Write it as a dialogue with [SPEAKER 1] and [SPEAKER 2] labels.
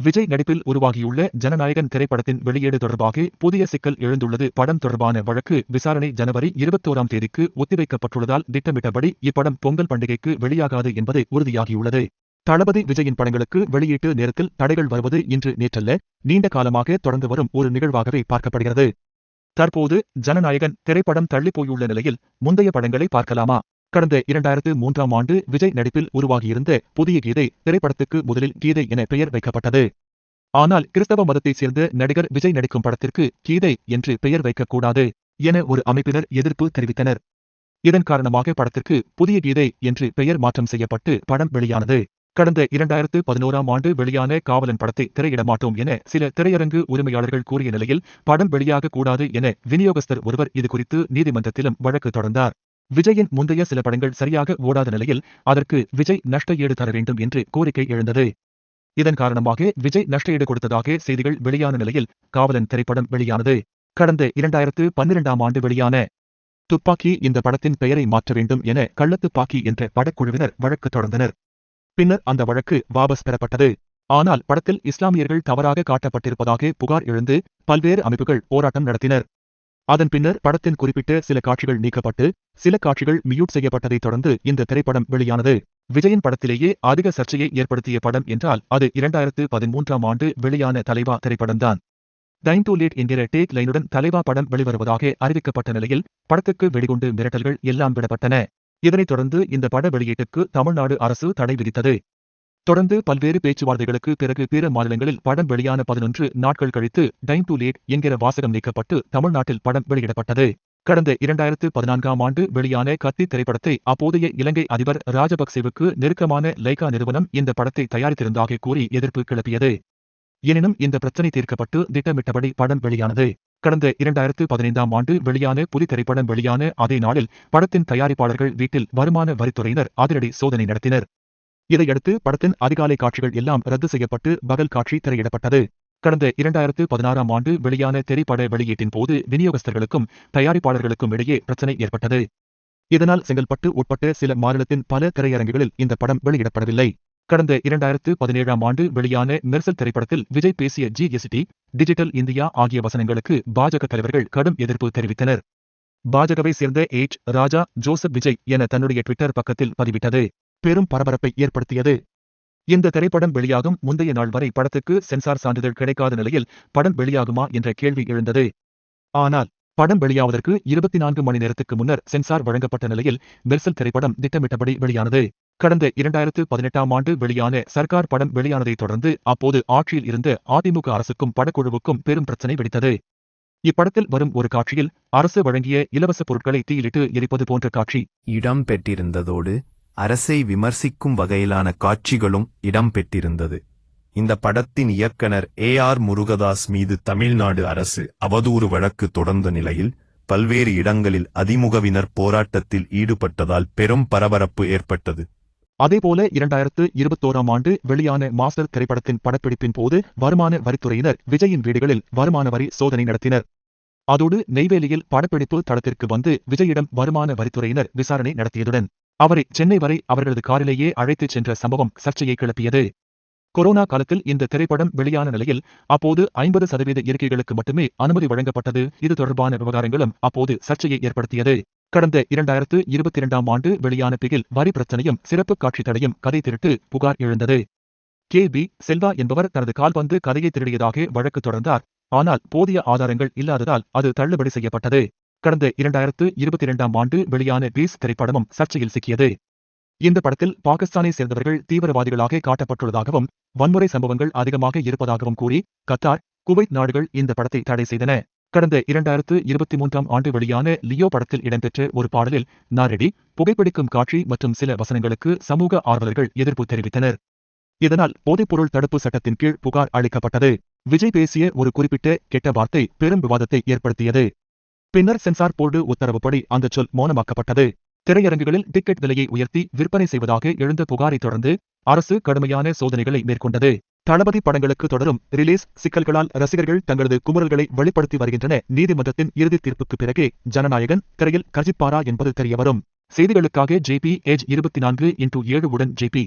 [SPEAKER 1] விஜய் நடிப்பில் உருவாகியுள்ள ஜனநாயகன் திரைப்படத்தின் வெளியீடு தொடர்பாக புதிய சிக்கல் எழுந்துள்ளது. படம் தொடர்பான வழக்கு விசாரணை ஜனவரி இருபத்தோராம் தேதிக்கு ஒத்திவைக்கப்பட்டுள்ளதால் திட்டமிட்டபடி இப்படம் பொங்கல் பண்டிகைக்கு வெளியாகாது என்பது உறுதியாகியுள்ளது. தளபதி விஜயின் படங்களுக்கு வெளியீட்டு நேரத்தில் தடைகள் வருவது இன்று நேற்றல்ல நீண்ட காலமாக தொடர்ந்து வரும் ஒரு நிகழ்வாகவே பார்க்கப்படுகிறது. தற்போது ஜனநாயகன் திரைப்படம் தள்ளிப்போயுள்ள நிலையில் முந்தைய படங்களை பார்க்கலாமா? கடந்த இரண்டாயிரத்து மூன்றாம் ஆண்டு விஜய் நடிப்பில் உருவாகியிருந்த புதிய கீதை திரைப்படத்துக்கு முதலில் கீதை என பெயர் வைக்கப்பட்டது. ஆனால் கிறிஸ்தவ மதத்தைச் சேர்ந்த நடிகர் விஜய் நடிக்கும் படத்திற்கு கீதை என்று பெயர் வைக்கக்கூடாது என ஒரு அமைப்பினர் எதிர்ப்பு தெரிவித்தனர். இதன் காரணமாக படத்திற்கு புதிய கீதை என்று பெயர் மாற்றம் செய்யப்பட்டு படம் வெளியானது. கடந்த இரண்டாயிரத்து பதினோராம் ஆண்டு வெளியான காவலன் படத்தை திரையிட மாட்டோம் என சில திரையரங்கு உரிமையாளர்கள் கூறிய நிலையில் படம் வெளியாக கூடாது என விநியோகஸ்தர் ஒருவர் இதுகுறித்து நீதிமன்றத்திலும் வழக்கு தொடர்ந்தார். விஜயின் முந்தைய சில படங்கள் சரியாக ஓடாத நிலையில் அதற்கு விஜய் நஷ்ட ஈடு தர வேண்டும் என்று கோரிக்கை எழுந்தது. இதன் காரணமாக விஜய் நஷ்ட ஈடு கொடுத்ததாக செய்திகள் வெளியான நிலையில் காவலன் திரைப்படம் வெளியானது. கடந்த இரண்டாயிரத்து பன்னிரெண்டாம் ஆண்டு வெளியான துப்பாக்கி இந்த படத்தின் பெயரை மாற்ற வேண்டும் என கள்ளத்துப்பாக்கி என்ற படக்குழுவினர் வழக்கு தொடர்ந்தனர். பின்னர் அந்த வழக்கு வாபஸ் பெறப்பட்டது. ஆனால் படத்தில் இஸ்லாமியர்கள் தவறாக காட்டப்பட்டிருப்பதாக புகார் எழுந்து பல்வேறு அமைப்புகள் போராட்டம் நடத்தினர். அதன் பின்னர் படத்தின் குறிப்பிட்ட சில காட்சிகள் நீக்கப்பட்டு சில காட்சிகள் மியூட் செய்யப்பட்டதைத் தொடர்ந்து இந்த திரைப்படம் வெளியானது. விஜயின் படத்திலேயே அதிக சர்ச்சையை ஏற்படுத்திய படம் என்றால் அது இரண்டாயிரத்து பதிமூன்றாம் ஆண்டு வெளியான தலைவா திரைப்படம்தான். டைம் டூ லேட் என்கிற டேக் லைனுடன் தலைவா படம் வெளிவருவதாக அறிவிக்கப்பட்ட நிலையில் படத்துக்கு வெடிகுண்டு மிரட்டல்கள் எல்லாம் விடப்பட்டன. இதனைத் தொடர்ந்து இந்த பட வெளியீட்டுக்கு தமிழ்நாடு அரசு தடை விதித்தது. தொடர்ந்து பல்வேறு பேச்சுவார்த்தைகளுக்கு பிறகு பிற மாநிலங்களில் படம் வெளியான பதினொன்று நாட்கள் கழித்து டைம் டு லேட் என்கிற வாசகம் நீக்கப்பட்டு தமிழ்நாட்டில் படம் வெளியிடப்பட்டது. கடந்த இரண்டாயிரத்து பதினான்காம் ஆண்டு வெளியான கத்தி திரைப்படத்தை அப்போதைய இலங்கை அதிபர் ராஜபக்சேவுக்கு நெருக்கமான லைகா நிறுவனம் இந்த படத்தை தயாரித்திருந்ததாக கூறி எதிர்ப்பு கிளப்பியது. எனினும் இந்த பிரச்சினை தீர்க்கப்பட்டு திட்டமிட்டபடி படம் வெளியானது. கடந்த இரண்டாயிரத்து பதினைந்தாம் ஆண்டு வெளியான புலி திரைப்படம் வெளியான அதே நாளில் படத்தின் தயாரிப்பாளர்கள் வீட்டில் வருமான வரித்துறையினர் அதிரடி சோதனை நடத்தினர். இதையடுத்து படத்தின் அதிகாலை காட்சிகள் எல்லாம் ரத்து செய்யப்பட்டு பகல் காட்சி திரையிடப்பட்டது. கடந்த இரண்டாயிரத்து பதினாறாம் ஆண்டு வெளியான திரைப்பட வெளியீட்டின் போது விநியோகஸ்தர்களுக்கும் தயாரிப்பாளர்களுக்கும் இடையே பிரச்சனை ஏற்பட்டது. இதனால் செங்கல்பட்டு உட்பட்ட சில மாநிலத்தின் பல திரையரங்குகளில் இந்த படம் வெளியிடப்படவில்லை. கடந்த இரண்டாயிரத்து பதினேழாம் ஆண்டு வெளியான மெர்சல் திரைப்படத்தில் விஜய் பேசிய ஜிஎஸ்டி டிஜிட்டல் இந்தியா ஆகிய வசனங்களுக்கு பாஜக தலைவர்கள் கடும் எதிர்ப்பு தெரிவித்தனர். பாஜகவை சேர்ந்த எச் ராஜா ஜோசப் விஜய் என தன்னுடைய ட்விட்டர் பக்கத்தில் பதிவிட்டது. பெரும் பரபரப்பை ஏற்படுத்தியது. இந்த திரைப்படம் வெளியாகும் முந்தைய நாள் வரை படத்துக்கு சென்சார் சான்றிதழ் கிடைக்காத நிலையில் படம் வெளியாகுமா என்ற கேள்வி எழுந்தது. ஆனால் படம் வெளியாவதற்கு இருபத்தி நான்கு மணி நேரத்துக்கு முன்னர் சென்சார் வழங்கப்பட்ட நிலையில் மெர்சல் திரைப்படம் திட்டமிட்டபடி வெளியானது. கடந்த இரண்டாயிரத்து பதினெட்டாம் ஆண்டு வெளியான சர்க்கார் படம் வெளியானதைத் தொடர்ந்து அப்போது ஆட்சியில் இருந்த அதிமுக அரசுக்கும் படக்குழுவுக்கும் பெரும் பிரச்சினை வெடித்தது. இப்படத்தில் வரும் ஒரு காட்சியில் அரசு வழங்கிய இலவச பொருட்களை தீயிலிட்டு எரிப்பது போன்ற காட்சி.
[SPEAKER 2] இடம்பெற்றிருந்ததோடு அரசை விமர்சிக்கும் வகையிலான காட்சிகளும் இடம்பெற்றிருந்தது. இந்த படத்தின் இயக்குனர் ஏ ஆர் முருகதாஸ் மீது தமிழ்நாடு அரசு அவதூறு வழக்கு தொடர்ந்த நிலையில் பல்வேறு இடங்களில் அதிமுகவினர் போராட்டத்தில் ஈடுபட்டதால் பெரும் பரபரப்பு ஏற்பட்டது.
[SPEAKER 1] அதேபோல இரண்டாயிரத்து இருபத்தோராம் ஆண்டு வெளியான மாஸ்டர் திரைப்படத்தின் படப்பிடிப்பின் போது வருமான வரித்துறையினர் விஜயின் வீடுகளில் வருமான வரி சோதனை நடத்தினர். அதோடு நெய்வேலியில் படப்பிடிப்பு தளத்திற்கு வந்து விஜயிடம் வருமான வரித்துறையினர் விசாரணை நடத்தியதுடன் அவரை சென்னை வரை அவர்களது காரிலேயே அழைத்துச் சென்ற சம்பவம் சர்ச்சையை கிளப்பியது. கொரோனா காலத்தில் இந்த திரைப்படம் வெளியான நிலையில் அப்போது ஐம்பது சதவீத இருக்கைகளுக்கு மட்டுமே அனுமதி வழங்கப்பட்டது. இது தொடர்பான விவகாரங்களும் அப்போது சர்ச்சையை ஏற்படுத்தியது. கடந்த இரண்டாயிரத்து இருபத்தி இரண்டாம் ஆண்டு வெளியான பிகில் வரி பிரச்சனையும் சிறப்பு காட்சி தடையும் கதை திருட்டு புகார் எழுந்தது. கே. பி. செல்வா என்பவர் தனது கால்பந்து கதையை திருடியதாக வழக்கு தொடர்ந்தார். ஆனால் போதிய ஆதாரங்கள் இல்லாததால் அது தள்ளுபடி செய்யப்பட்டது. கடந்த இரண்டாயிரத்து இருபத்தி இரண்டாம் ஆண்டு வெளியான பீஸ் திரைப்படமும் சர்ச்சையில் சிக்கியது. இந்த படத்தில் பாகிஸ்தானை சேர்ந்தவர்கள் தீவிரவாதிகளாக காட்டப்பட்டுள்ளதாகவும் வன்முறை சம்பவங்கள் அதிகமாக இருப்பதாகவும் கூறி கத்தார் குவைத் நாடுகள் இந்த படத்தை தடை செய்தன. கடந்த இரண்டாயிரத்து இருபத்தி மூன்றாம் ஆண்டு வெளியான லியோ படத்தில் இடம்பெற்ற ஒரு பாடலில் நாரெடி புகைப்பிடிக்கும் காட்சி மற்றும் சில வசனங்களுக்கு சமூக ஆர்வலர்கள் எதிர்ப்பு தெரிவித்தனர். இதனால் போதைப்பொருள் தடுப்பு சட்டத்தின் கீழ் புகார் அளிக்கப்பட்டது. விஜய் பேசிய ஒரு குறிப்பிட்ட கெட்ட வார்த்தை பெரும் விவாதத்தை ஏற்படுத்தியது. பின்னர் சென்சார் போர்டு உத்தரவுப்படி அந்த சொல் மௌனமாக்கப்பட்டது. திரையரங்குகளில் டிக்கெட் விலையை உயர்த்தி விற்பனை செய்வதாக எழுந்த புகாரை தொடர்ந்து அரசு கடுமையான சோதனைகளை மேற்கொண்டது. தளபதி படங்களுக்கு தொடரும் ரிலீஸ் சிக்கல்களால் ரசிகர்கள் தங்களது குமுறல்களை வெளிப்படுத்தி வருகின்றன. நீதிமன்றத்தின் இறுதி தீர்ப்புக்கு பிறகே ஜனநாயகன் திரையில் கர்ஜிப்பாரா என்பது தெரியவரும். செய்திகளுக்காக ஜேபி ஏஜ் இருபத்தி நான்கு இன்டூ ஏழு உடன் ஜேபி